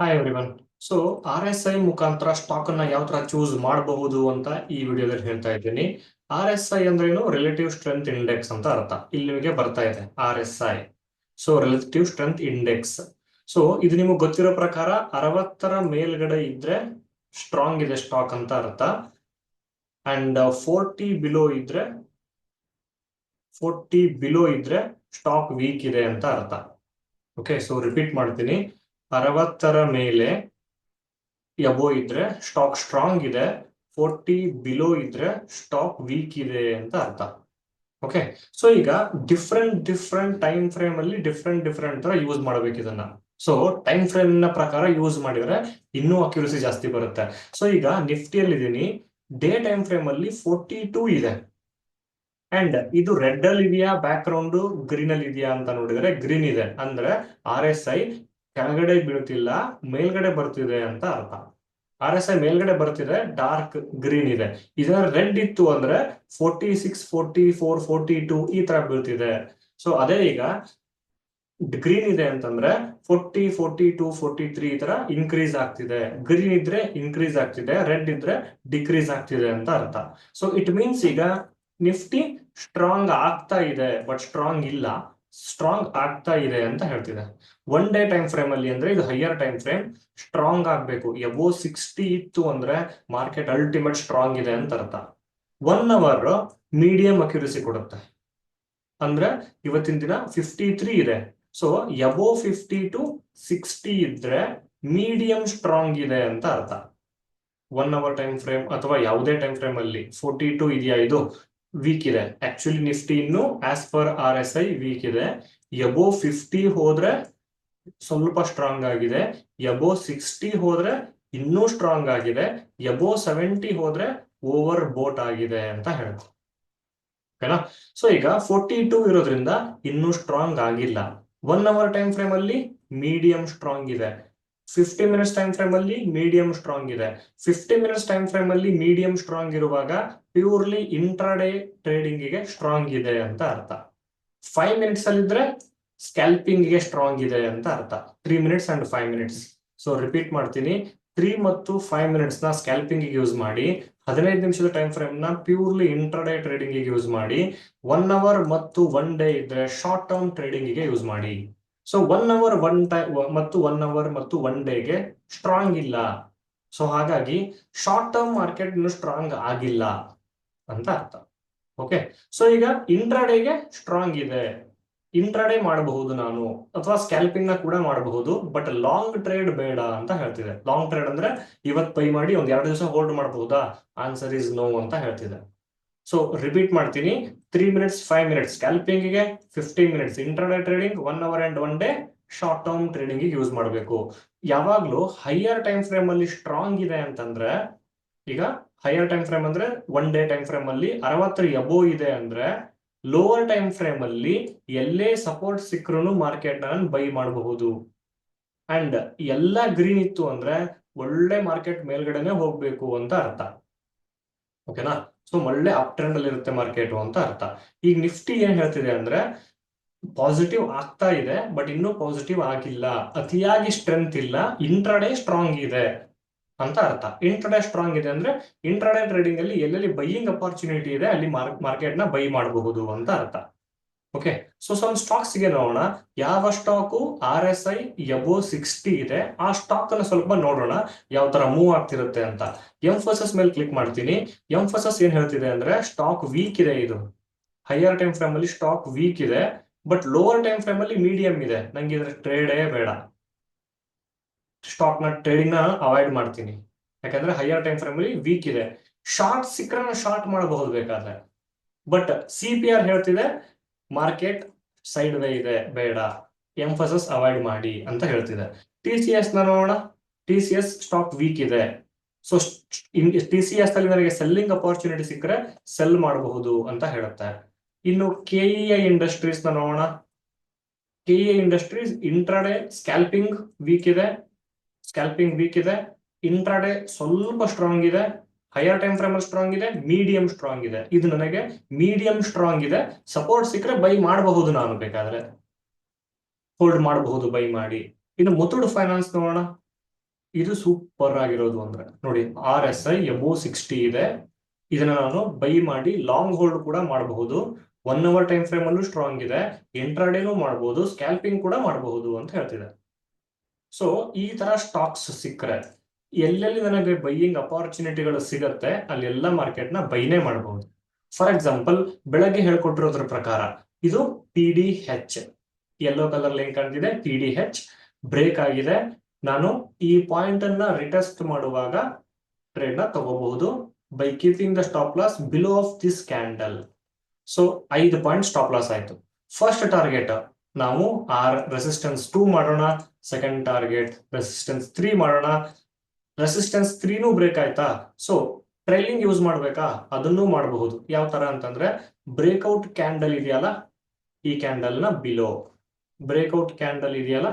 Hi everyone so R S I ಮುಖಾಂತರ stock ಅನ್ನ ಯಾವ ತರ ಚೂಸ್ ಮಾಡಬಹುದು ಅಂತ ಈ ವಿಡಿಯೋದಲ್ಲಿ ಹೇಳ್ತಾ ಇದ್ದೀನಿ. ಆರ್ ಎಸ್ ಐ ಅಂದ್ರೇನು ರಿಲೇಟಿವ್ ಸ್ಟ್ರೆಂತ್ ಇಂಡೆಕ್ಸ್ ಅಂತ ಅರ್ಥ. ಇಲ್ಲಿ ನಿಮಗೆ ಬರ್ತಾ ಇದೆ R S I so relative strength index so ಇದು ನಿಮಗೆ ಗೊತ್ತಿರೋ ಪ್ರಕಾರ ಅರವತ್ತರ ಮೇಲ್ಗಡೆ ಇದ್ರೆ ಸ್ಟ್ರಾಂಗ್ ಇದೆ ಸ್ಟಾಕ್ ಅಂತ ಅರ್ಥ. ಅಂಡ್ ಫೋರ್ಟಿ ಬಿಲೋ ಇದ್ರೆ ಫೋರ್ಟಿ ಬಿಲೋ ಇದ್ರೆ ಸ್ಟಾಕ್ ವೀಕ್ ಇದೆ ಅಂತ ಅರ್ಥ. ಓಕೆ ಸೊ ರಿಪೀಟ್ ಮಾಡ್ತೀನಿ. ಅರವತ್ತರ ಮೇಲೆ ಎಬೋ ಇದ್ರೆ ಸ್ಟಾಕ್ ಸ್ಟ್ರಾಂಗ್ ಇದೆ ಫೋರ್ಟಿ ಬಿಲೋ ಇದ್ರೆ ಸ್ಟಾಕ್ ವೀಕ್ ಇದೆ ಅಂತ ಅರ್ಥ. ಓಕೆ ಸೊ ಈಗ ಡಿಫ್ರೆಂಟ್ ಡಿಫ್ರೆಂಟ್ ಟೈಮ್ ಫ್ರೇಮ್ ಅಲ್ಲಿ ಡಿಫ್ರೆಂಟ್ ಡಿಫ್ರೆಂಟ್ ತರ ಯೂಸ್ ಮಾಡಬೇಕು ಇದನ್ನ. ಸೊ ಟೈಮ್ ಫ್ರೇಮ್ನ ಪ್ರಕಾರ ಯೂಸ್ ಮಾಡಿದ್ರೆ ಇನ್ನೂ ಅಕ್ಯುರಸಿ ಜಾಸ್ತಿ ಬರುತ್ತೆ. ಸೊ ಈಗ ನಿಫ್ಟಿಯಲ್ಲಿ ಇದೀನಿ ಡೇ ಟೈಮ್ ಫ್ರೇಮ್ ಅಲ್ಲಿ ಫೋರ್ಟಿ ಟೂ ಇದೆ. ಅಂಡ್ ಇದು ರೆಡ್ ಅಲ್ಲಿ ಇದೆಯಾ ಬ್ಯಾಕ್ ಗ್ರೌಂಡ್ ಗ್ರೀನ್ ಅಲ್ಲಿ ಇದೆಯಾ ಅಂತ ನೋಡಿದ್ರೆ ಗ್ರೀನ್ ಇದೆ. ಅಂದ್ರೆ ಆರ್ ಎಸ್ ಐ ಕೆಳಗಡೆ ಬೀಳ್ತಿಲ್ಲ ಮೇಲ್ಗಡೆ ಬರ್ತಿದೆ ಅಂತ ಅರ್ಥ. ಆರ್ ಎಸ್ ಐ ಮೇಲ್ಗಡೆ ಬರ್ತಿದೆ, ಡಾರ್ಕ್ ಗ್ರೀನ್ ಇದೆ. ಇದರ ರೆಡ್ ಇತ್ತು ಅಂದ್ರೆ forty six, forty four, forty two ಈ ತರ ಬೀಳ್ತಿದೆ. ಸೊ ಅದೇ ಈಗ ಗ್ರೀನ್ ಇದೆ ಅಂತಂದ್ರೆ forty forty two, forty three ಈ ತರ ಇನ್ಕ್ರೀಸ್ ಆಗ್ತಿದೆ. ಗ್ರೀನ್ ಇದ್ರೆ ಇನ್ಕ್ರೀಸ್ ಆಗ್ತಿದೆ, ರೆಡ್ ಇದ್ರೆ ಡಿಕ್ರೀಸ್ ಆಗ್ತಿದೆ ಅಂತ ಅರ್ಥ. ಸೊ ಇಟ್ ಮೀನ್ಸ್ ಈಗ ನಿಫ್ಟಿ ಸ್ಟ್ರಾಂಗ್ ಆಗ್ತಾ ಇದೆ ಬಟ್ ಸ್ಟ್ರಾಂಗ್ ಇಲ್ಲ. ಸ್ಟ್ರಾಂಗ್ ಆಗ್ತಾ ಇದೆ ಅಂತ ಹೇಳ್ತಿದೆ. ಒನ್ ಡೇ ಟೈಮ್ ಫ್ರೇಮ್ ಅಲ್ಲಿ ಅಂದ್ರೆ ಇದು ಹೈಯರ್ ಟೈಮ್ ಫ್ರೇಮ್ ಸ್ಟ್ರಾಂಗ್ ಆಗ್ಬೇಕು. ಎಬೋ ಸಿಕ್ಸ್ಟಿ ಇತ್ತು ಅಂದ್ರೆ ಮಾರ್ಕೆಟ್ ಅಲ್ಟಿಮೇಟ್ ಸ್ಟ್ರಾಂಗ್ ಇದೆ ಅಂತ ಅರ್ಥ. ಒನ್ ಅವರ್ ಮೀಡಿಯಂ ಅಕ್ಯುರಸಿ ಕೊಡುತ್ತೆ. ಅಂದ್ರೆ ಇವತ್ತಿನ ದಿನ ಫಿಫ್ಟಿ ತ್ರೀ ಇದೆ. So above fifty to sixty ಇದ್ರೆ ಮೀಡಿಯಂ ಸ್ಟ್ರಾಂಗ್ ಇದೆ ಅಂತ ಅರ್ಥ. ಒನ್ ಅವರ್ ಟೈಮ್ ಫ್ರೇಮ್ ಅಥವಾ ಯಾವುದೇ ಟೈಮ್ ಫ್ರೇಮ್ ಅಲ್ಲಿ ಫೋರ್ಟಿ ಟು ಇದೆಯಾ ಇದು? ವೀಕ್ ಇದೆ. ಆಕ್ಚುಲಿ ನಿಫ್ಟಿ ಇನ್ನು as per R S I weak ಇದೆ. ಎಬೋ ಫಿಫ್ಟಿ ಹೋದ್ರೆ ಸ್ವಲ್ಪ ಸ್ಟ್ರಾಂಗ್ ಆಗಿದೆ. ಎಬೋ ಸಿಕ್ಸ್ಟಿ ಹೋದ್ರೆ ಇನ್ನೂ ಸ್ಟ್ರಾಂಗ್ ಆಗಿದೆ. ಎಬೋ ಸೆವೆಂಟಿ ಹೋದ್ರೆ ಓವರ್ ಬೋಟ್ ಆಗಿದೆ ಅಂತ ಹೇಳ್ತಾರೆ ಓಕೆನಾ ಸೊ ಈಗ ಫೋರ್ಟಿ ಟೂ ಇರೋದ್ರಿಂದ ಇನ್ನೂ ಸ್ಟ್ರಾಂಗ್ ಆಗಿಲ್ಲ. ಒನ್ ಅವರ್ ಟೈಮ್ ಫ್ರೇಮ್ ಅಲ್ಲಿ ಮೀಡಿಯಂ ಸ್ಟ್ರಾಂಗ್ ಇದೆ. ಫಿಫ್ಟಿ ಮಿನಿಟ್ಸ್ ಟೈಮ್ ಫ್ರೇಮ್ ಅಲ್ಲಿ ಮೀಡಿಯಂ ಸ್ಟ್ರಾಂಗ್ ಇದೆ. ಫಿಫ್ಟಿ ಮಿನಿಟ್ಸ್ ಟೈಮ್ ಫ್ರೇಮ್ ಅಲ್ಲಿ ಮೀಡಿಯಂ ಸ್ಟ್ರಾಂಗ್ ಇರುವಾಗ ಪ್ಯೂರ್ಲಿ ಇಂಟ್ರಾಡೇ ಟ್ರೇಡಿಂಗ್ಗೆ ಸ್ಟ್ರಾಂಗ್ ಇದೆ ಅಂತ ಅರ್ಥ. ಫೈವ್ ಮಿನಿಟ್ಸ್ ಅಲ್ಲಿ ಇದ್ರೆ ಸ್ಕ್ಯಾಲ್ಪಿಂಗ್ಗೆ ಸ್ಟ್ರಾಂಗ್ ಇದೆ ಅಂತ ಅರ್ಥ. Three minutes and five minutes so repeat ಮಾಡ್ತೀನಿ. ತ್ರೀ ಮತ್ತು ಫೈವ್ ಮಿನಿಟ್ಸ್ನ ಸ್ಕ್ಯಾಲ್ಪಿಂಗ್ ಯೂಸ್ ಮಾಡಿ, ಹದಿನೈದು ನಿಮಿಷದ ಟೈಮ್ ಫ್ರೇಮ್ನ ಪ್ಯೂರ್ಲಿ ಇಂಟ್ರಾಡೇ ಟ್ರೇಡಿಂಗ್ ಯೂಸ್ ಮಾಡಿ ಒನ್ ಅವರ್ ಮತ್ತು ಒನ್ ಡೇ ಇದ್ರೆ ಶಾರ್ಟ್ ಟರ್ಮ್ ಟ್ರೇಡಿಂಗ್ಗೆ ಯೂಸ್ ಮಾಡಿ. So one hour one time ಮತ್ತು ಒನ್ ಅವರ್ ಮತ್ತು ಒನ್ ಡೇಗೆ ಸ್ಟ್ರಾಂಗ್ ಇಲ್ಲ. ಸೊ ಹಾಗಾಗಿ ಶಾರ್ಟ್ ಟರ್ಮ್ ಮಾರ್ಕೆಟ್ ಇನ್ನು ಸ್ಟ್ರಾಂಗ್ ಆಗಿಲ್ಲ. ಅಂತ ಅರ್ಥ. ಓಕೆ ಸೊ ಈಗ ಇಂಟ್ರಾಡೇಗೆ ಸ್ಟ್ರಾಂಗ್ ಇದೆ. ಇಂಟ್ರಾಡೇ ಮಾಡಬಹುದು ನಾನು, ಅಥವಾ ಸ್ಕ್ಯಾಲ್ಪಿಂಗ್ನ ಕೂಡ ಮಾಡಬಹುದು ಬಟ್ ಲಾಂಗ್ ಟ್ರೇಡ್ ಬೇಡ ಅಂತ ಹೇಳ್ತಿದೆ. ಲಾಂಗ್ ಟ್ರೇಡ್ ಅಂದ್ರೆ ಇವತ್ ಪೈ ಮಾಡಿ ಒಂದ್ ಎರಡು ದಿವಸ ಹೋಲ್ಡ್ ಮಾಡಬಹುದಾ? ಆನ್ಸರ್ ಇಸ್ ನೋ ಅಂತ ಹೇಳ್ತಿದೆ. ಸೊ ರಿಪೀಟ್ ಮಾಡ್ತೀನಿ. Three minutes five minutes ಸ್ಕ್ಯಾಲ್ಪಿಂಗ್ಗೆ fifteen minutes intraday trading one hour and one day short term trading use ಮಾಡಬೇಕು. ಯಾವಾಗ್ಲೂ ಹೈಯರ್ ಟೈಮ್ ಫ್ರೇಮ್ ಅಲ್ಲಿ ಸ್ಟ್ರಾಂಗ್ ಇದೆ ಅಂತಂದ್ರೆ, ಈಗ ಹೈಯರ್ ಟೈಮ್ ಫ್ರೇಮ್ ಅಂದ್ರೆ ಒನ್ ಡೇ ಟೈಮ್ ಫ್ರೇಮ್ ಅಲ್ಲಿ, ಅರವತ್ತರ ಎಬೋ ಇದೆ ಅಂದ್ರೆ ಲೋವರ್ ಟೈಮ್ ಫ್ರೇಮ್ ಅಲ್ಲಿ ಎಲ್ಲೇ ಸಪೋರ್ಟ್ ಸಿಕ್ಕರೂ ಮಾರ್ಕೆಟ್ ನಾನು ಬೈ ಮಾಡಬಹುದು. ಅಂಡ್ ಎಲ್ಲ ಗ್ರೀನ್ ಇತ್ತು ಅಂದ್ರೆ ಒಳ್ಳೆ ಮಾರ್ಕೆಟ್ ಮೇಲ್ಗಡೆನೆ ಹೋಗ್ಬೇಕು ಅಂತ ಅರ್ಥ. ಓಕೆನಾ ಸೊ ಒಳ್ಳೆ ಅಪ್ ಟ್ರೆಂಡ್ ಅಲ್ಲಿ ಇರುತ್ತೆ ಮಾರ್ಕೆಟ್ ಅಂತ ಅರ್ಥ. ಈಗ ನಿಫ್ಟಿ ಏನ್ ಹೇಳ್ತಿದೆ ಅಂದ್ರೆ ಪಾಸಿಟಿವ್ ಆಗ್ತಾ ಇದೆ ಬಟ್ ಇನ್ನೂ ಪಾಸಿಟಿವ್ ಆಗಿಲ್ಲ. ಅತಿಯಾಗಿ ಸ್ಟ್ರೆಂತ್ ಇಲ್ಲ ಇಂಟ್ರಾಡೇ ಸ್ಟ್ರಾಂಗ್ ಇದೆ. ಅಂತ ಅರ್ಥ. ಇಂಟ್ರಡೇ ಸ್ಟ್ರಾಂಗ್ ಇದೆ ಅಂದ್ರೆ ಇಂಟ್ರಡೇ ಟ್ರೇಡಿಂಗ್ ಅಲ್ಲಿ ಎಲ್ಲೆಲ್ಲಿ ಬೈಯಿಂಗ್ ಅಪಾರ್ಚುನಿಟಿ ಇದೆ, ಅಲ್ಲಿ ಮಾರ್ಕೆಟ್ನ ಬೈ ಮಾಡಬಹುದು ಅಂತ ಅರ್ಥ. ಓಕೆ ಸೊ ಸಮ್ ಸ್ಟಾಕ್ಸ್ಗೆ ನೋಡೋಣ. ಯಾವ stock R S I above sixty ಇದೆ. ಆ ಸ್ಟಾಕ್ ಅನ್ನು ಸ್ವಲ್ಪ ನೋಡೋಣ. ಯಾವ ತರ ಮೂವ್ ಆಗ್ತಿರುತ್ತೆ ಅಂತ. ಎಂಫೋಸಸ್ ಮೇಲೆ ಕ್ಲಿಕ್ ಮಾಡ್ತೀನಿ. ಎಂಫೋಸಸ್ ಏನ್ ಹೇಳ್ತಿದೆ ಅಂದ್ರೆ ಸ್ಟಾಕ್ ವೀಕ್ ಇದೆ ಇದು. ಹೈಯರ್ ಟೈಮ್ ಫ್ರೇಮ್ ಅಲ್ಲಿ ಸ್ಟಾಕ್ ವೀಕ್ ಇದೆ. ಬಟ್ ಲೋವರ್ ಟೈಮ್ ಫ್ರೇಮ್ ಅಲ್ಲಿ ಮೀಡಿಯಂ ಇದೆ. ನಂಗೆ ಇದ್ರ ಟ್ರೇಡೇ ಬೇಡ. ಸ್ಟಾಕ್ನ ಟ್ರೇಡಿಂಗ್ನ ಅವಾಯ್ಡ್ ಮಾಡ್ತೀನಿ. ಯಾಕಂದ್ರೆ ಹೈಯರ್ ಟೈಮ್ ಫ್ರೇಮ್ ಅಲ್ಲಿ ವೀಕ್ ಇದೆ. ಶಾರ್ಟ್ ಸಿಕ್ಕರೆ ಶಾರ್ಟ್ ಮಾಡಬಹುದು ಬೇಕಾದ್ರೆ. ಬಟ್ ಸಿ ಪಿ ಆರ್ ಹೇಳ್ತಿದೆ ಮಾರ್ಕೆಟ್ ಸೈಡ್ ವೇ ಇದೆ, ಬೇಡ. ಎಂಫಸಸ್ ಅವಾಯ್ಡ್ ಮಾಡಿ ಅಂತ ಹೇಳ್ತಿದೆ. ಟಿ ಸಿ ಎಸ್ನ ನೋಡೋಣ. T C S stock weak ಇದೆ. ಸೊ ಟಿ ಸಿ ಎಸ್ ಅಲ್ಲಿ ನನಗೆ ಸೆಲ್ಲಿಂಗ್ ಅಪರ್ಚುನಿಟಿ ಸಿಕ್ಕರೆ ಸೆಲ್ ಮಾಡಬಹುದು ಅಂತ ಹೇಳುತ್ತೆ. ಇನ್ನು ಕೆಇಐ ಇಂಡಸ್ಟ್ರೀಸ್ನ ನೋಡೋಣ. KEI Industries intraday scalping weak ಇದೆ. ಸ್ಕ್ಯಾಲ್ಪಿಂಗ್ ವೀಕ್ ಇದೆ ಇಂಟ್ರಾಡೆ ಸ್ವಲ್ಪ ಸ್ಟ್ರಾಂಗ್ ಇದೆ ಹೈಯರ್ ಟೈಮ್ ಫ್ರೇಮ್ ಅಲ್ಲಿ ಸ್ಟ್ರಾಂಗ್ ಇದೆ ಮೀಡಿಯಂ ಸ್ಟ್ರಾಂಗ್ ಇದೆ. ಇದು ನನಗೆ ಮೀಡಿಯಂ ಸ್ಟ್ರಾಂಗ್ ಇದೆ. ಸಪೋರ್ಟ್ ಸಿಕ್ಕರೆ ಬೈ ಮಾಡಬಹುದು ನಾನು ಬೇಕಾದ್ರೆ. ಹೋಲ್ಡ್ ಮಾಡಬಹುದು ಬೈ ಮಾಡಿ. ಇನ್ನು ಮುತ್ತೂಡ್ ಫೈನಾನ್ಸ್ ನೋಡೋಣ. ಇದು ಸೂಪರ್ ಆಗಿರೋದು ಅಂದ್ರೆ. ನೋಡಿ R S I above sixty ಇದೆ. ಇದನ್ನ ನಾನು ಬೈ ಮಾಡಿ ಲಾಂಗ್ ಹೋಲ್ಡ್ ಕೂಡ ಮಾಡಬಹುದು. ಒನ್ ಅವರ್ ಟೈಮ್ ಫ್ರೇಮ್ ಅಲ್ಲೂ ಸ್ಟ್ರಾಂಗ್ ಇದೆ. ಇಂಟ್ರಾಡೇನು ಮಾಡಬಹುದು ಸ್ಕ್ಯಾಲ್ಪಿಂಗ್ ಕೂಡ ಮಾಡಬಹುದು ಅಂತ ಹೇಳ್ತಿದೆ ಸೊ ಈ ತರ ಸ್ಟಾಕ್ಸ್ ಸಿಕ್ಕರೆ, ಎಲ್ಲೆಲ್ಲಿ ನನಗೆ ಬೈಯಿಂಗ್ ಅಪಾರ್ಚುನಿಟಿಗಳು ಸಿಗತ್ತೆ, ಅಲ್ಲೆಲ್ಲ ಮಾರ್ಕೆಟ್ನ ಬೈನೇ ಮಾಡಬಹುದು ಫಾರ್ ಎಕ್ಸಾಂಪಲ್ ಬೆಳಗ್ಗೆ ಹೇಳ್ಕೊಟ್ಟಿರೋದ್ರ ಪ್ರಕಾರ, ಇದು P D H yellow colour link ಕಾಣ್ತಿದೆ ಪಿ ಡಿ ಹೆಚ್ ಬ್ರೇಕ್ ಆಗಿದೆ. ನಾನು ಈ ಪಾಯಿಂಟ್ ಅನ್ನ ರಿಟೆಸ್ಟ್ ಮಾಡುವಾಗ ಟ್ರೇಡ್ನ ತಗೋಬಹುದು. By keeping the stop loss below of this candle so ಐದು ಪಾಯಿಂಟ್ ಸ್ಟಾಪ್ ಲಾಸ್ ಆಯ್ತು. ಫಸ್ಟ್ ಟಾರ್ಗೆಟ್ ನಾವು ಆರ್ ರೆಸಿಸ್ಟೆನ್ಸ್ ಟೂ ಮಾಡೋಣ ಸೆಕೆಂಡ್ ಟಾರ್ಗೆಟ್ ರೆಸಿಸ್ಟೆನ್ಸ್ ತ್ರೀ ಮಾಡೋಣ. ರೆಸಿಸ್ಟೆನ್ಸ್ ತ್ರೀನೂ ಬ್ರೇಕ್ ಆಯ್ತಾ? ಸೊ ಟ್ರೈಲಿಂಗ್ ಯೂಸ್ ಮಾಡ್ಬೇಕಾ? ಅದನ್ನೂ ಮಾಡಬಹುದು. ಯಾವ ತರ ಅಂತಂದ್ರೆ ಬ್ರೇಕ್ಔಟ್ ಕ್ಯಾಂಡಲ್ ಇದೆಯಲ್ಲ, ಈ ಕ್ಯಾಂಡಲ್ನ ಬಿಲೋ ಬ್ರೇಕ್ಔಟ್ ಕ್ಯಾಂಡಲ್ ಇದೆಯಲ್ಲ,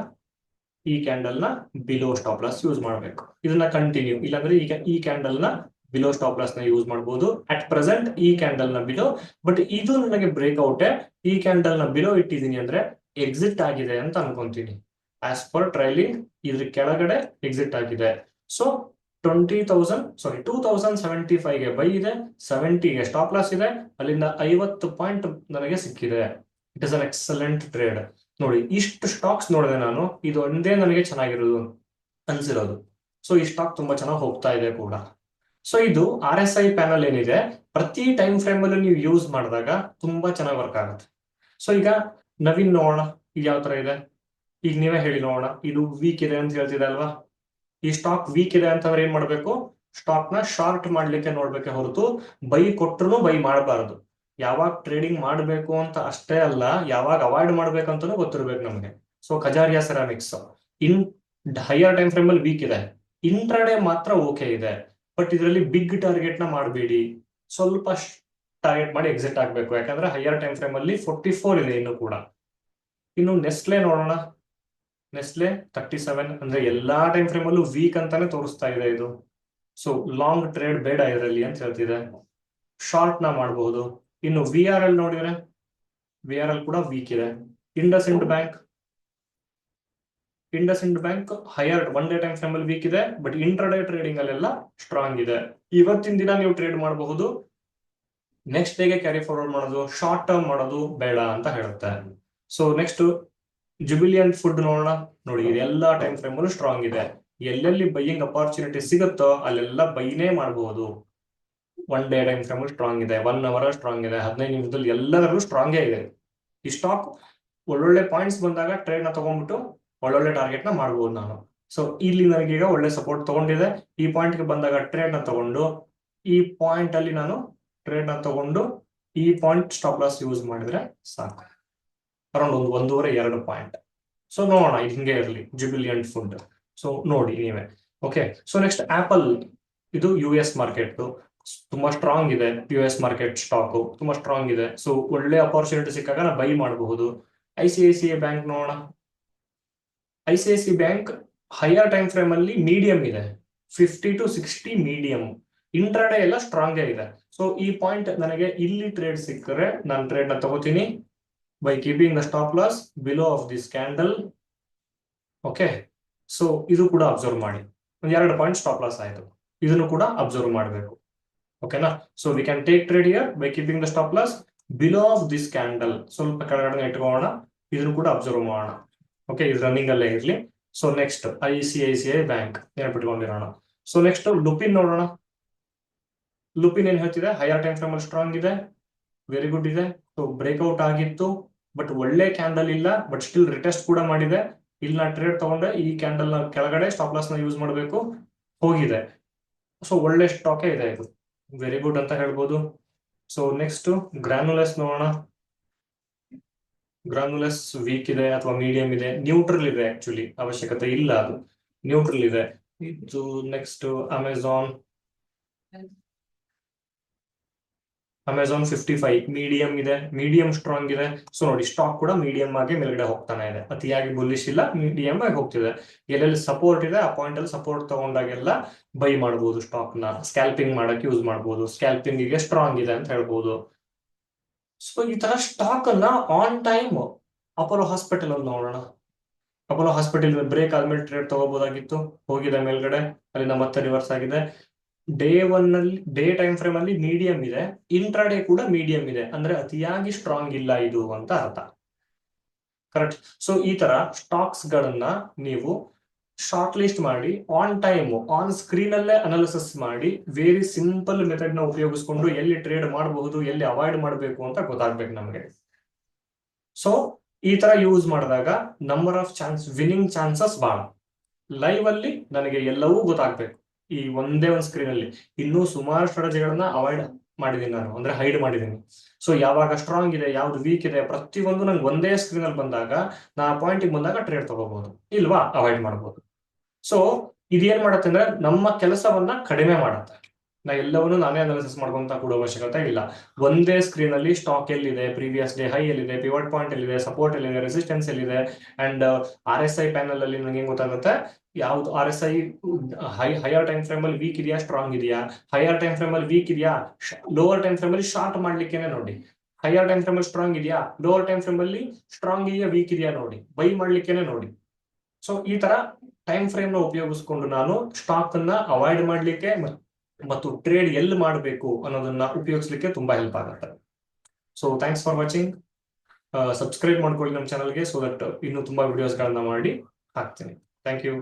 ಈ ಕ್ಯಾಂಡಲ್ನ ಬಿಲೋ ಸ್ಟಾಪ್ ಲಾಸ್ ಯೂಸ್ ಮಾಡಬೇಕು. ಇದನ್ನ ಕಂಟಿನ್ಯೂ ಇಲ್ಲಾಂದ್ರೆ ಈಗ ಈ ಕ್ಯಾಂಡಲ್ನ ಬಿಲೋ ಸ್ಟಾಪ್ ಲಾಸ್ನ ಯೂಸ್ ಮಾಡಬಹುದು ಅಟ್ ಪ್ರೆಸೆಂಟ್ ಈ ಕ್ಯಾಂಡಲ್ನ ಬಿಲೋ ಬಟ್ ಇದು ನನಗೆ ಬ್ರೇಕ್ಔಟ್ ಈ ಕ್ಯಾಂಡಲ್ನ ಬಿಲೋ ಇಟ್ಟಿದ್ದೀನಿ ಅಂದ್ರೆ ಎಕ್ಸಿಟ್ ಆಗಿದೆ ಅಂತ ಅನ್ಕೊಂತೀನಿ. ಆಸ್ ಪರ್ ಟ್ರೈಲಿಂಗ್ ಇದ್ರ ಕೆಳಗಡೆ ಎಕ್ಸಿಟ್ ಆಗಿದೆ. So twenty thousand sorry two thousand seventy ಫೈವ್ಗೆ buy ಇದೆ ಸೆವೆಂಟಿಗೆ ಸ್ಟಾಪ್ ಲಾಸ್ ಇದೆ, ಅಲ್ಲಿಂದ ಐವತ್ತು ಪಾಯಿಂಟ್ ನನಗೆ ಸಿಕ್ಕಿದೆ. It is an excellent trade ನೋಡಿ, ಇಷ್ಟು ಸ್ಟಾಕ್ಸ್ ನೋಡಿದೆ ನಾನು, ಇದು ಒಂದೇ ನನಗೆ ಚೆನ್ನಾಗಿರೋದು ಅನ್ಸಿರೋದು. ಸೊ ಈ ಸ್ಟಾಕ್ ತುಂಬಾ ಚೆನ್ನಾಗಿ ಹೋಗ್ತಾ ಇದೆ ಕೂಡ. ಸೊ ಇದು ಆರ್ ಎಸ್ ಐ ಪ್ಯಾನಲ್ ಏನಿದೆ, ಪ್ರತಿ ಟೈಮ್ ಫ್ರೇಮ್ ಅಲ್ಲೂ ನೀವು ಯೂಸ್ ಮಾಡಿದಾಗ ತುಂಬಾ ಚೆನ್ನಾಗಿ ವರ್ಕ್ ಆಗುತ್ತೆ. ಸೊ ಈಗ ನವೀನ್ ನೋಡೋಣ ಇದು ಯಾವ ತರ ಇದೆ? ಈಗ ನೀವೇ ಹೇಳಿ ನೋಡೋಣ. ಇದು ವೀಕ್ ಇದೆ ಅಂತ ಹೇಳ್ತಿದೆ ಅಲ್ವಾ? ಈ ಸ್ಟಾಕ್ ವೀಕ್ ಇದೆ ಅಂತವ್ರು ಏನ್ ಮಾಡ್ಬೇಕು? ಸ್ಟಾಕ್ನ ಶಾರ್ಟ್ ಮಾಡ್ಲಿಕ್ಕೆ ನೋಡ್ಬೇಕೆ ಹೊರತು ಬೈ ಕೊಟ್ಟರು ಬೈ ಮಾಡಬಾರದು. ಯಾವಾಗ ಟ್ರೇಡಿಂಗ್ ಮಾಡಬೇಕು ಅಂತ ಅಷ್ಟೇ ಅಲ್ಲ, ಯಾವಾಗ ಅವಾಯ್ಡ್ ಮಾಡ್ಬೇಕು ಅಂತಾನು ಗೊತ್ತಿರ್ಬೇಕು ನಮ್ಗೆ. So Kajaria ceramics in higher time frame ಅಲ್ಲಿ ವೀಕ್ ಇದೆ. ಇಂಟ್ರಾಡೇ ಮಾತ್ರ ಓಕೆ ಇದೆ. ಬಟ್ ಇದರಲ್ಲಿ ಬಿಗ್ ಟಾರ್ಗೆಟ್ನ ಮಾಡಬೇಡಿ. ಸ್ವಲ್ಪ ಟಾರ್ಗೆಟ್ ಮಾಡಿ ಎಕ್ಸಿಟ್ ಆಗಬೇಕು. ಯಾಕಂದ್ರೆ ಹೈಯರ್ ಟೈಮ್ ಫ್ರೇಮ್ ಅಲ್ಲಿ ಫೋರ್ಟಿ ಫೋರ್ ಇದೆ ಇನ್ನು ಕೂಡ. ಇನ್ನು ನೆಸ್ಲೆ ನೋಡೋಣ. ನೆಸ್ಲೆ ತರ್ಟಿ ಸೆವೆನ್ ಅಂದ್ರೆ ಎಲ್ಲಾ ಟೈಮ್ ಫ್ರೇಮ್ ಅಲ್ಲೂ ವೀಕ್ ಅಂತಾನೆ ತೋರಿಸ್ತಾ ಇದೆ ಇದು. ಸೊ ಲಾಂಗ್ ಟ್ರೇಡ್ ಬೇಡ ಇದರಲ್ಲಿ ಅಂತ ಹೇಳ್ತಿದೆ. ಶಾರ್ಟ್ನ ಮಾಡಬಹುದು ಇನ್ನು ವಿ ಆರ್ ಎಲ್ ನೋಡಿದ್ರೆ ವಿ ಆರ್ ಎಲ್ ಕೂಡ ವೀಕ್ ಇದೆ. IndusInd bank IndusInd bank higher one day time frame ಅಲ್ಲಿ ವೀಕ್ ಇದೆ ಬಟ್ ಇಂಟ್ರಾಡೇ ಟ್ರೇಡಿಂಗ್ ಅಲ್ಲೆಲ್ಲ ಸ್ಟ್ರಾಂಗ್ ಇದೆ. ಇವತ್ತಿನ ದಿನ ನೀವು ಟ್ರೇಡ್ ಮಾಡಬಹುದು. ನೆಕ್ಸ್ಟ್ ಡೇಗೆ ಕ್ಯಾರಿ ಫಾರ್ವರ್ಡ್ ಮಾಡೋದು ಶಾರ್ಟ್ ಟರ್ಮ್ ಮಾಡೋದು ಬೇಡ ಅಂತ ಹೇಳುತ್ತೆ. ಸೊ ನೆಕ್ಸ್ಟ್ ಜುಬಿಲಿಯನ್ ಫುಡ್ ನೋಡೋಣ. ನೋಡಿ ಎಲ್ಲ ಟೈಮ್ ಫ್ರೇಮ್ ಅಲ್ಲೂ ಸ್ಟ್ರಾಂಗ್ ಇದೆ. ಎಲ್ಲೆಲ್ಲಿ ಬೈಯಿಂಗ್ ಅಪಾರ್ಚುನಿಟಿ ಸಿಗುತ್ತೋ ಅಲ್ಲೆಲ್ಲ ಬೈನೇ ಮಾಡಬಹುದು one day time frame strong ಇದೆ ಒನ್ ಅವರ್ ಸ್ಟ್ರಾಂಗ್ ಇದೆ, ಹದಿನೈದು ನಿಮಿಷದಲ್ಲಿ ಎಲ್ಲದರಲ್ಲೂ ಸ್ಟ್ರಾಂಗೇ ಇದೆ. ಈ ಸ್ಟಾಕ್ ಒಳ್ಳೊಳ್ಳೆ ಪಾಯಿಂಟ್ಸ್ ಬಂದಾಗ ಟ್ರೇಡ್ನ ತಗೊಂಡ್ಬಿಟ್ಟು ಒಳ್ಳೊಳ್ಳೆ ಟಾರ್ಗೆಟ್ನ ಮಾಡಬಹುದು ನಾನು. ಸೊ ಇಲ್ಲಿ ನನಗೀಗ ಒಳ್ಳೆ ಸಪೋರ್ಟ್ ತಗೊಂಡಿದೆ. ಈ ಪಾಯಿಂಟ್ಗೆ ಬಂದಾಗ ಟ್ರೇಡ್ನ ತಗೊಂಡು ಈ ಪಾಯಿಂಟ್ ಅಲ್ಲಿ ನಾನು ಟ್ರೇಡ್ನ ತಗೊಂಡು ಈ ಪಾಯಿಂಟ್ ಸ್ಟಾಪ್ ಲಾಸ್ ಯೂಸ್ ಮಾಡಿದ್ರೆ ಸಾಕು. ಅರೌಂಡ್ ಒಂದು ಒಂದೂವರೆ, ಎರಡು ಪಾಯಿಂಟ್ ಸೊ ನೋಡೋಣ, ಇದು ಹಿಂಗೆ ಇರಲಿ ಜುಬಿಲಿಯಂಟ್ ಫುಡ್ ಸೊ ನೋಡಿ, ನೀವೇ. ಓಕೆ ಸೊ ನೆಕ್ಸ್ಟ್ ಆಪಲ್ ಇದು ಯು ಎಸ್ ಮಾರ್ಕೆಟ್ ತುಂಬಾ ಸ್ಟ್ರಾಂಗ್ ಇದೆ ಯು ಎಸ್ ಮಾರ್ಕೆಟ್ ಸ್ಟಾಕ್ ತುಂಬಾ ಸ್ಟ್ರಾಂಗ್ ಇದೆ. ಸೊ ಒಳ್ಳೆ ಅಪರ್ಚುನಿಟಿ ಸಿಕ್ಕಾಗ ನಾವು ಬೈ ಮಾಡಬಹುದು. I C I C I bank ನೋಡೋಣ. I C I C bank higher time frame ಅಲ್ಲಿ ಮೀಡಿಯಂ ಇದೆ. Fifty to sixty medium intraday ಎಲ್ಲ ಸ್ಟ್ರಾಂಗ್ ಇದೆ ಸೊ ಈ ಪಾಯಿಂಟ್ ನನಗೆ ಇಲ್ಲಿ ಟ್ರೇಡ್ ಸಿಕ್ಕರೆ ನಾನು ಟ್ರೇಡ್ನ ತಗೋತೀನಿ. By keeping the stop loss below of this candle okay so ಇದು ಕೂಡ ಅಬ್ಸರ್ವ್ ಮಾಡಿ. ಒಂದ್ ಎರಡು ಪಾಯಿಂಟ್ ಸ್ಟಾಪ್ ಲಾಸ್ ಆಯಿತು. ಇದನ್ನು ಕೂಡ ಅಬ್ಸರ್ವ್ ಮಾಡಬೇಕು. ಓಕೆನಾ so we can take trade here by keeping the stop loss below of this candle ಸ್ವಲ್ಪ ಕೆಳಗಡೆ ಇಟ್ಕೋಣ ಇದನ್ನು ಕೂಡ ಅಬ್ಸರ್ವ್ ಮಾಡೋಣ. ಓಕೆ ಇದು ರನ್ನಿಂಗ್ ಅಲ್ಲೇ ಇರಲಿ. So next I C I C I bank ನೆನಪಿಟ್ಕೊಂಡಿರೋಣ. So next Lupin ನೋಡೋಣ. ಲುಪಿನ್ ಏನ್ ಹೇಳ್ತಿದೆ? ಹೈಯರ್ ಟೈಮ್ ಫ್ರೇಮ್ ಅಲ್ಲಿ ಸ್ಟ್ರಾಂಗ್ ಇದೆ ವೆರಿ ಗುಡ್ ಇದೆ. ಸೊ ಬ್ರೇಕ್ಔಟ್ ಆಗಿತ್ತು ಬಟ್ ಒಳ್ಳೆ ಕ್ಯಾಂಡಲ್ ಇಲ್ಲ ಬಟ್ ಸ್ಟಿಲ್ ರಿಟೆಸ್ಟ್ ಕೂಡ ಮಾಡಿದೆ. ಇಲ್ಲಿ ನಾ ಟ್ರೇಡ್ ತಗೊಂಡೆ, ಈ ಕ್ಯಾಂಡಲ್ನ ಕೆಳಗಡೆ ಸ್ಟಾಪ್ ಲಾಸ್ನ ಯೂಸ್ ಮಾಡಬೇಕು, ಹೋಗಿದೆ. ಸೊ ಒಳ್ಳೆ ಸ್ಟಾಕೇ ಇದೆ ಇದು. ವೆರಿ ಗುಡ್ ಅಂತ ಹೇಳ್ಬೋದು. ಸೊ ನೆಕ್ಸ್ಟ್ ಗ್ರಾನುಲಸ್ ನೋಡೋಣ. ಗ್ರಾನುಲಸ್ ವೀಕ್ ಇದೆ ಅಥವಾ ಮೀಡಿಯಂ ಇದೆ? ನ್ಯೂಟ್ರಲ್ ಇದೆ ಆಕ್ಚುಲಿ ಅವಶ್ಯಕತೆ ಇಲ್ಲ ಅದು. ನ್ಯೂಟ್ರಲ್ ಇದೆ. ಇದು next Amazon Amazon fifty five medium ಇದೆ ಮೀಡಿಯಂ ಸ್ಟ್ರಾಂಗ್ ಇದೆ. ಸೊ ನೋಡಿ ಸ್ಟಾಕ್ ಕೂಡ ಮೀಡಿಯಂ ಆಗಿ ಮೇಲ್ಗಡೆ ಹೋಗ್ತಾನೆ ಇದೆ. ಅತಿಯಾಗಿ ಬುಲ್ಲಿಶ್ ಇಲ್ಲ ಮೀಡಿಯಂ ಆಗಿ ಹೋಗ್ತಿದೆ. ಎಲ್ಲೆಲ್ಲಿ ಸಪೋರ್ಟ್ ಇದೆ, ಆ ಪಾಯಿಂಟ್ ಅಲ್ಲಿ ಸಪೋರ್ಟ್ ತಗೊಂಡಾಗೆಲ್ಲ ಬೈ ಮಾಡಬಹುದು ಸ್ಟಾಕ್ನ. ಸ್ಕ್ಯಾಲ್ಪಿಂಗ್ ಮಾಡಕ್ ಯೂಸ್ ಮಾಡಬಹುದು ಸ್ಕ್ಯಾಲ್ಪಿಂಗ್ಗೆ ಸ್ಟ್ರಾಂಗ್ ಇದೆ ಅಂತ ಹೇಳ್ಬೋದು. ಸೊ ಈ ತರ ಸ್ಟಾಕ್ ಅನ್ನ ಆನ್ ಟೈಮ್ ಅಪೋಲೋ ಹಾಸ್ಪಿಟಲ್ ಅಲ್ಲಿ ನೋಡೋಣ. ಅಪೋಲೋ ಹಾಸ್ಪಿಟಲ್ ಬ್ರೇಕ್ ಆದ್ಮೇಲೆ ಟ್ರೇಡ್ ತಗೋಬಹುದಾಗಿತ್ತು ಹೋಗಿದೆ ಮೇಲ್ಗಡೆ. ಅಲ್ಲಿಂದ ಮತ್ತೆ ರಿವರ್ಸ್ ಆಗಿದೆ. ಡೇ ಒನ್ ಅಲ್ಲಿ ಡೇ ಟೈಮ್ ಫ್ರೇಮ್ ಅಲ್ಲಿ ಮೀಡಿಯಂ ಇದೆ. ಇಂಟ್ರಾಡೇ ಕೂಡ ಮೀಡಿಯಂ ಇದೆ. ಅಂದ್ರೆ ಅತಿಯಾಗಿ ಸ್ಟ್ರಾಂಗ್ ಇಲ್ಲ ಇದು ಅಂತ ಅರ್ಥ. ಕರೆಕ್ಟ್ ಸೊ ಈ ತರ ಸ್ಟಾಕ್ಸ್ ಗಳನ್ನ ನೀವು ಶಾರ್ಟ್ ಲಿಸ್ಟ್ ಮಾಡಿ ಆನ್ ಟೈಮ್ ಆನ್ ಸ್ಕ್ರೀನ್ ಅಲ್ಲೇ ಅನಾಲಿಸಿಸ್ ಮಾಡಿ ವೆರಿ ಸಿಂಪಲ್ ಮೆಥಡ್ನ ಉಪಯೋಗಿಸ್ಕೊಂಡು ಎಲ್ಲಿ ಟ್ರೇಡ್ ಮಾಡಬಹುದು, ಎಲ್ಲಿ ಅವಾಯ್ಡ್ ಮಾಡಬೇಕು ಅಂತ ಗೊತ್ತಾಗ್ಬೇಕು ನಮಗೆ. ಸೊ ಈ ತರ ಯೂಸ್ ಮಾಡಿದಾಗ number of chance winning chances ಬಹಳ. ಲೈವ್ ಅಲ್ಲಿ ನನಗೆ ಎಲ್ಲವೂ ಗೊತ್ತಾಗ್ಬೇಕು. ಈ ಒಂದೇ ಒಂದು ಸ್ಕ್ರೀನ್ ಅಲ್ಲಿ. ಇನ್ನೂ ಸುಮಾರು ಸ್ಟ್ರಾಟಜಿಗಳನ್ನ ಅವಾಯ್ಡ್ ಮಾಡಿದೀನಿ ನಾನು. ಅಂದ್ರೆ ಹೈಡ್ ಮಾಡಿದೀನಿ. ಸೊ ಯಾವಾಗ ಸ್ಟ್ರಾಂಗ್ ಇದೆ, ಯಾವ್ದು ವೀಕ್ ಇದೆ, ಪ್ರತಿಯೊಂದು ನಂಗೆ ಒಂದೇ ಸ್ಕ್ರೀನ್ ಅಲ್ಲಿ ಬಂದಾಗ ನಾ ಪಾಯಿಂಟ್ ಬಂದಾಗ ಟ್ರೇಡ್ ತಗೋಬಹುದು ಇಲ್ವಾ? ಅವಾಯ್ಡ್ ಮಾಡಬಹುದು ಸೊ ಇದೇನ್ ಮಾಡತ್ತೆ ಅಂದ್ರೆ ನಮ್ಮ ಕೆಲಸವನ್ನ ಕಡಿಮೆ ಮಾಡತ್ತೆ. ನಾ ಎಲ್ಲವನ್ನೂ ನಾನೇ ಅನಾಲಿಸಿಸ್ ಮಾಡ್ಕೊಂತ ಕೊಡೋ ಅವಶ್ಯಕತೆ ಇಲ್ಲ. ಒಂದೇ ಸ್ಕ್ರೀನ್ ಅಲ್ಲಿ ಸ್ಟಾಕ್ ಎಲ್ಲಿದೆ ಪ್ರೀವಿಯಸ್ ಡೇ ಹೈ ಎಲ್ಲಿದೆ ಪಿವಟ್ ಪಾಯಿಂಟ್ ಎಲ್ಲಿದೆ ಸಪೋರ್ಟ್ ಎಲ್ಲಿದೆ ರೆಸಿಸ್ಟೆನ್ಸ್ ಎಲ್ಲಿದೆ and R S I panel ಅಲ್ಲಿ ನಂಗೆ ಹೆಂಗ್ ಗೊತ್ತಾಗುತ್ತೆ? ಯಾವ್ದು R S I high higher time frame ಅಲ್ಲಿ ವೀಕ್ ಇದೆಯಾ ಸ್ಟ್ರಾಂಗ್ ಇದೆಯಾ? ಹೈಯರ್ ಟೈಮ್ ಫ್ರೇಮ್ ಅಲ್ಲಿ ವೀಕ್ ಇದೆಯಾ? ಲೋವರ್ ಟೈಮ್ ಫ್ರೇಮ್ ಅಲ್ಲಿ ಶಾರ್ಟ್ ಮಾಡ್ಲಿಕ್ಕೇನೆ ನೋಡಿ. ಹೈಯರ್ ಟೈಮ್ ಫ್ರೇಮ್ ಅಲ್ಲಿ ಸ್ಟ್ರಾಂಗ್ ಇದೆಯಾ? ಲೋವರ್ ಟೈಮ್ ಫ್ರೇಮ್ ಅಲ್ಲಿ ಸ್ಟ್ರಾಂಗ್ ಇದೆಯಾ ವೀಕ್ ಇದೆಯಾ ನೋಡಿ. ಬೈ ಮಾಡ್ಲಿಕ್ಕೇನೆ ನೋಡಿ. ಸೊ ಈ ತರ ಟೈಮ್ ಫ್ರೇಮ್ನ ಉಪಯೋಗಿಸ್ಕೊಂಡು ನಾನು ಸ್ಟಾಕ್ ಅನ್ನ ಅವಾಯ್ಡ್ ಮಾಡ್ಲಿಕ್ಕೆ ಮತ್ತು ಟ್ರೇಡ್ ಎಲ್ಲಿ ಮಾಡಬೇಕು ಅನ್ನೋದನ್ನ ಉಪಯೋಗಿಸ್ಲಿಕ್ಕೆ ತುಂಬಾ ಹೆಲ್ಪ್ ಆಗುತ್ತೆ. So thanks for watching subscribe ಮಾಡ್ಕೊಳ್ಳಿ ನಮ್ಮ ಚಾನಲ್ಗೆ ಸೊ ದಟ್ ಇನ್ನು ತುಂಬಾ ವಿಡಿಯೋಸ್ಗಳನ್ನ ಮಾಡಿ ಹಾಕ್ತೀನಿ. Thank you